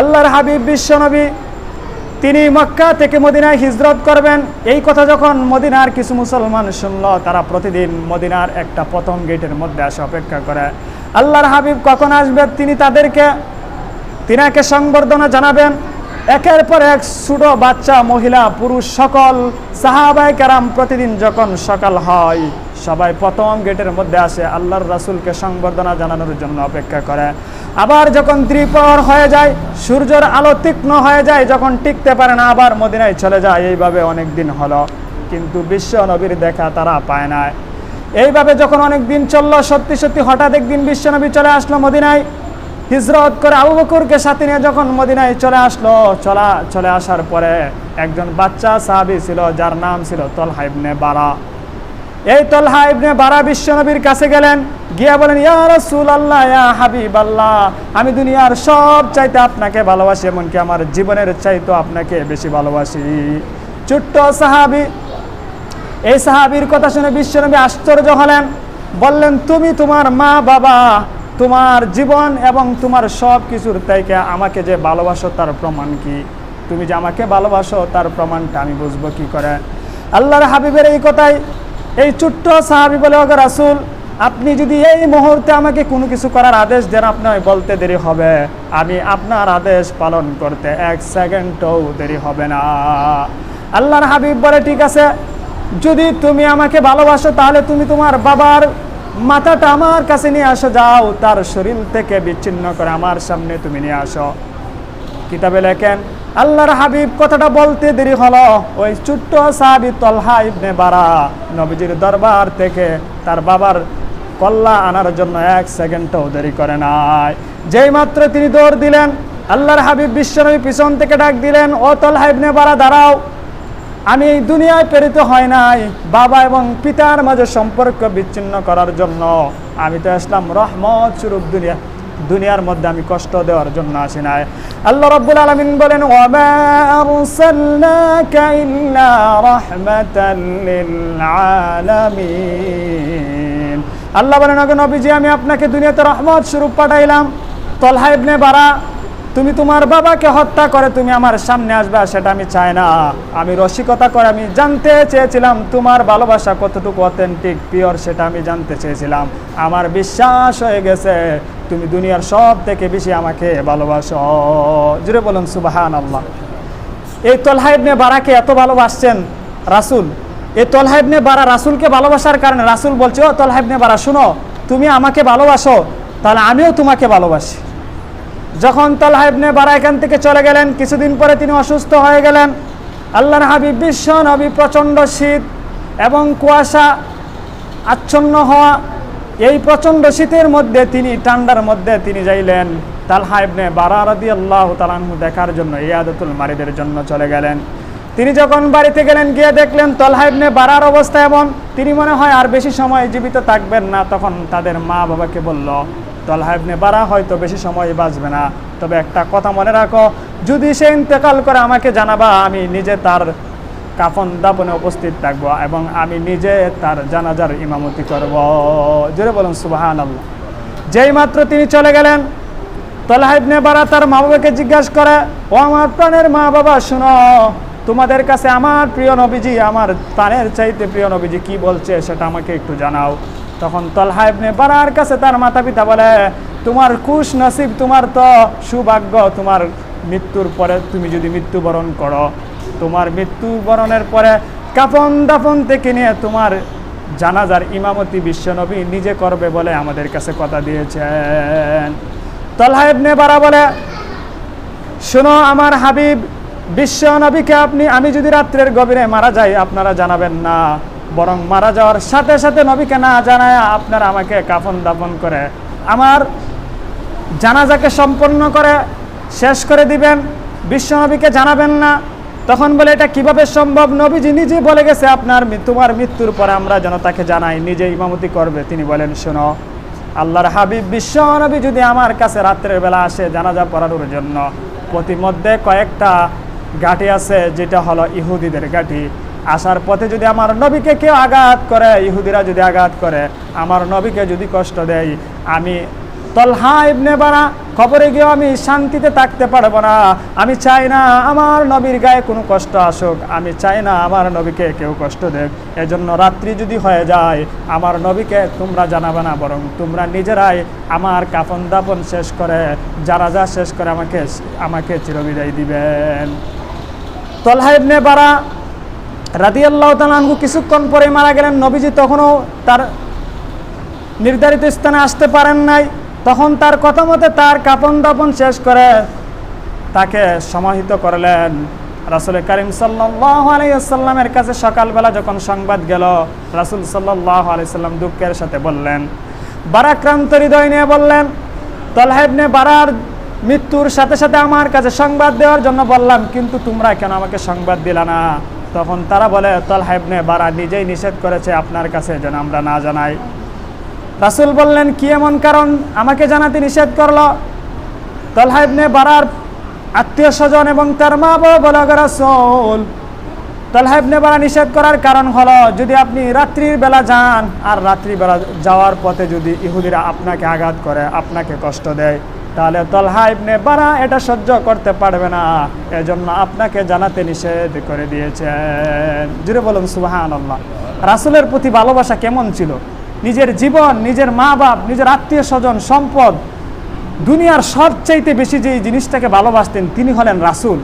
আল্লাহর হাবিব বিশ্বনবী তিনি মক্কা থেকে মদিনায় হিজরত করবেন। এই কথা যখন মদিনার কিছু মুসলমান শুনল, তারা প্রতিদিন মদিনার একটা প্রথম গেটের মধ্যে আসে অপেক্ষা করে। আল্লাহর হাবিব কখন আসবে তিনি তাদেরকে, তিনাকে সংবর্ধনা জানাবেন। একের পর এক ছোট বাচ্চা, মহিলা, পুরুষ, সকল সাহাবাই কারাম প্রতিদিন যখন সকাল হয়, সবাই প্রথম গেটের মধ্যে আসে, আল্লাহর রাসূলকে সংবর্ধনা জানানোর জন্য অপেক্ষা করে। আবার যখন ত্রিপহর হয়ে যায়, সূর্যের আলো তীক্ষ্ণ হয়ে যায়, যখন টিকতে পারে না, আবার মদিনায় চলে যায়। এইভাবে অনেক দিন হলো, কিন্তু বিশ্ব নবীর দেখা তারা পায় না। এইভাবে যখন অনেক দিন চলল, সত্যি সত্যি হঠাৎ একদিন বিশ্বনবী চলে আসলো মদিনায়। হিজরত করে আবু বকরকে সাথে নিয়ে যখন মদিনায় চলে আসলো, চলা, চলে আসার পরে একজন বাচ্চা সাহাবী ছিল, যার নাম ছিল তলহা ইবনে বারা। এই তলহা ইবনে বারা বিশ্বনবীর কাছে গেলেন, গিয়া বলেন, ইয়া আল্লাহ ইয়া হাবিব আল্লাহ আমি দুনিয়ার সব চাইতে আপনাকে ভালোবাসি, এমনকি আমার জীবনের চাইতে আপনাকে বেশি ভালোবাসি। ছোট্ট সাহাবি, এই সাহাবীর কথা শুনে বিশ্বনবী আশ্চর্য হলেন, বললেন, তুমি তোমার মা, বাবা, তোমার জীবন এবং তোমার সব কিছুর তাইকে আমাকে যে ভালোবাসো তার প্রমাণ কি? তুমি যে আমাকে ভালোবাসো তার প্রমাণটা আমি বুঝব কি করে? আল্লাহর হাবিবের এই কথাই এই ছোট্ট সাহাবি বলে, ওগো রাসূল, আপনি যদি এই মুহূর্তে আমাকে কোনো কিছু করার আদেশ দেন আপনার বলতে দেরি হবে। আমি আপনার আদেশ পালন করতে এক সেকেন্ডও দেরি হবে না। আল্লাহর হাবিব বলে, ঠিক আছে, যদি তুমি আমাকে ভালোবাসো, তাহলে তুমি তোমার বাবার মাথাটা আমার কাছে নিয়ে আসো, যাও, তার শরীর থেকে বিচ্ছিন্ন করে আমার সামনে তুমি নিয়ে আসো। কিতাবে লেখেন, আল্লাহর হাবিব কথাটা বলতে দেরি হলো। ওই ছোট্ট সাহাবি তলহা ইবনে বারা নবীজির দরবার থেকে তার বাবার কল্লা আনার জন্য এক সেকেন্ডও দেরি করে নাই। যেই মাত্র তিনি দৌড় দিলেন, আল্লাহর হাবিব বিশ্বনবী পিছন থেকে ডাক দিলেন, ও তলহা ইবনে বারা, দাঁড়াও। আমি এই দুনিয়ায় প্রেরিত হয় নাই বাবা এবং পিতার মাঝে সম্পর্ক বিচ্ছিন্ন করার জন্য। আমি তো আসলাম রহমত স্বরূপ দুনিয়া দুনিয়ার মধ্যে আমি কষ্ট দেওয়ার জন্য আসি নাই। আল্লাহ রব্বুল আলমিন বলেন আল্লাহ বলেন নবীজি, আমি আপনাকে দুনিয়াতে রহমত স্বরূপ পাঠাইলাম। তলহা ইবনে বারা তুমি তোমার বাবাকে হত্যা করে তুমি আমার সামনে আসবে সেটা আমি চাই না। আমি রসিকতা করে আমি জানতে চেয়েছিলাম তোমার ভালোবাসা কতটুকু অথেন্টিক পিওর সেটা আমি জানতে চেয়েছিলাম। আমার বিশ্বাস হয়ে গেছে, তুমি দুনিয়ার সব থেকে বেশি আমাকে ভালোবাসো। জুড়ে বলুন সুবাহান আল্লাহ এই তলহাইবনে বারাকে এত ভালোবাসছেন রাসুল। এই তলহাইবনে বারা রাসুলকে ভালোবাসার কারণে রাসুল বলছে, ও তলহাইবনে বারা, শুনো, তুমি আমাকে ভালোবাসো, তাহলে আমিও তোমাকে ভালোবাসি। যখন তালহা ইবনে বারা এখান থেকে চলে গেলেন, কিছুদিন পরে তিনি অসুস্থ হয়ে গেলেন। আল্লাহর হাবিব বিশ্ব নবী প্রচণ্ড শীত এবং কুয়াশা আচ্ছন্ন হওয়া, এই প্রচণ্ড শীতের মধ্যে তিনি, ঠান্ডার মধ্যে তিনি যাইলেন। তালহা ইবনে বারা রাদি আল্লাহ তালাহু দেখার জন্য ইয়াদতুল মারিদের জন্য চলে গেলেন। তিনি যখন বাড়িতে গেলেন, গিয়ে দেখলেন তলহা ইবনে বারার অবস্থা এমন। তিনি মনে হয় আর বেশি সময় জীবিত থাকবেন না। তখন তাদের মা বাবাকে বলল তলহা ইবনে বারা হয়তো বেশি সময় বাঁচবে না। তবে একটা কথা মনে রাখো, যদি সে ইন্তেকাল করে আমাকে জানাবা, আমি নিজে তার কাফন দাপনে উপস্থিত থাকব এবং আমি নিজে তার জানাজার ইমামতি করব। জোরে বলুন সুবাহান আল্লাহ যেই মাত্র তিনি চলে গেলেন, তলহা ইবনে বারা তার মা বাবাকে জিজ্ঞাসা করে, ও আমার প্রাণের মা বাবা, শুনো, তোমাদের কাছে আমার প্রিয় নবীজি, আমার প্রাণের চাইতে প্রিয় নবীজি কি বলছে, সেটা আমাকে একটু জানাও। তখন তলহা ইবনে বারার কাছে তার মাতা পিতা বলে, তোমার খুশ নসিব, তোমার তো সুভাগ্য, তোমার মৃত্যুর পরে তুমি যদি মৃত্যুবরণ করো, তোমার মৃত্যুবরণের পরে কাফন দাফন থেকে নিয়ে তোমার জানাজার ইমামতি বিশ্বনবী নিজে করবে বলে আমাদের কাছে কথা দিয়েছেন। তলহা ইবনে বারা বলে, শোনো আমার হাবিব বিশ্ব নবীকে আপনি, আমি যদি রাত্রের গভীরে মারা যাই, আপনারা জানাবেন না। বরং মারা যাওয়ার সাথে সাথে নবীকে না জানায় আপনারা আমাকে কাফন দাফন করে। আমার জানাজাকে সম্পন্ন করে, শেষ করে দিবেন। বিশ্ব নবীকে জানাবেন না। তখন বলে, এটা কীভাবে সম্ভব? নবীজি নিজে বলে গেছে, আপনার তোমার মৃত্যুর পরে আমরা যেন তাকে জানাই নিজে ইমামতি করবে। তিনি বলেন, শোনো, আল্লাহর হাবিব বিশ্ব নবী যদি আমার কাছে রাত্রের বেলা আসে জানাজা পড়ানোর জন্য, প্রতিমধ্যে কয়েকটা গাঠি আছে, যেটা হলো ইহুদিদের গাঠি আসার পথে যদি আমার নবীকে কেউ আঘাত করে, ইহুদিরা যদি আঘাত করে, আমার নবীকে যদি কষ্ট দেয়, আমি তলহা ইবনে বারা খবরে গিয়েও আমি শান্তিতে থাকতে পারব না। আমি চাই না আমার নবীর গায়ে কোনো কষ্ট আসুক। আমি চাই না আমার নবীকে কেউ কষ্ট দেখ এজন্য রাত্রি যদি হয়ে যায়, আমার নবীকে তোমরা জানাবে না, বরং তোমরা নিজেরাই আমার কাফন দাপন শেষ করে, যারা যা শেষ করে আমাকে আমাকে চিরবিদায় দিবেন। তলহা ইবনে বারা রাদিয়াল্লাহ তালানহু কিছুক্ষণ পরে মারা গেলেন। নবীজি তখনও তার নির্ধারিত স্থানে আসতে পারেন নাই। তখন তার কথা মতে তার কাপন দাপন শেষ করে তাকে সমাহিত করলেন। রাসুল করিম সাল্লাহ আলাইসাল্লামের কাছে সকালবেলা যখন সংবাদ গেল, রাসুল সাল্লাহ আলাইসাল্লাম দুঃখের সাথে বললেন, বারাক্রান্ত হৃদয় নিয়ে বললেন তলহেবনে বারার মৃত্যুর সাথে সাথে আমার কাছে সংবাদ দেওয়ার জন্য বললাম, কিন্তু তোমরা কেন আমাকে সংবাদ দিলা না? তখন তারা বলে তলহাইবনে বারা নিজেই নিষেধ করেছে আপনার কাছে যেন আমরা না জানাই। রাসুল বললেন, কি এমন কারণ? আমাকে জানাতে নিষেধ করল? তলহাইবনে বারার আত্মীয় স্বজন এবং তার মা বলে রাসুল তলহাইবনে বারা নিষেধ করার কারণ হলো, যদি আপনি রাত্রির বেলা যান, আর রাত্রি বেলা যাওয়ার পথে যদি ইহুদিরা আপনাকে আঘাত করে, আপনাকে কষ্ট দেয় তাহলে তলহা ইবনে বারা এটা সহ্য করতে পারবে না। এজন্য আপনাকে জানাতে নিষেধ করে দিয়েছেন। জুড়ে বলুন সুবাহান আল্লাহ রাসুলের প্রতি ভালোবাসা কেমন ছিল? নিজের জীবন, নিজের মা বাপ নিজের আত্মীয় স্বজন সম্পদ, দুনিয়ার সবচাইতে বেশি যে জিনিসটাকে ভালোবাসতেন তিনি হলেন রাসুল।